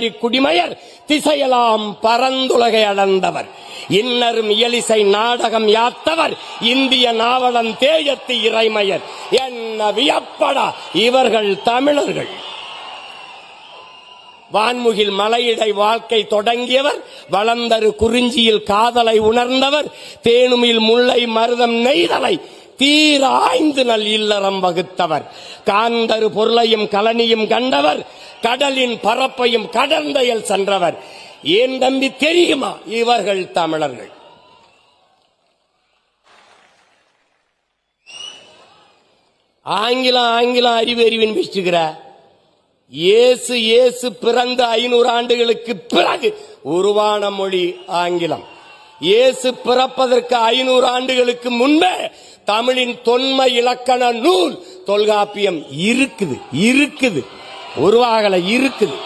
குடிமயர் திசையெல்லாம் பரந்துலகை அடர்ந்தவர். இன்னரும் இயலிசை நாடகம் யாத்தவர். இந்திய நாவலம் தேயத்து இறைமயர். என்ன வியப்படா இவர்கள் தமிழர்கள். வான்முகில் மலையிடை வாழ்க்கை தொடங்கியவர். வளர்ந்தரு குறிஞ்சியில் காதலை உணர்ந்தவர். தேனுமில் முல்லை மருதம் நெய்தலை தீர ஆய்ந்து நல் இல்லறம் வகுத்தவர். காந்தரு பொருளையும் கலனியும் கண்டவர். கடலின் பரப்பையும் கடந்தையில் சென்றவர். ஏன் தம்பி தெரியுமா? இவர்கள் தமிழர்கள். ஆங்கிலம் ஆங்கிலம் அறிவு அறிவின் பேசுகிற இயேசு இயேசு பிறந்த ஐநூறு ஆண்டுகளுக்கு பிறகு உருவான மொழி ஆங்கிலம். இயேசு பிறப்பதற்கு ஐநூறு ஆண்டுகளுக்கு முன்பே தமிழின் தொன்மை இலக்கண நூல் தொல்காப்பியம் இருக்குது இருக்குது. உருவாகலை இருக்குது.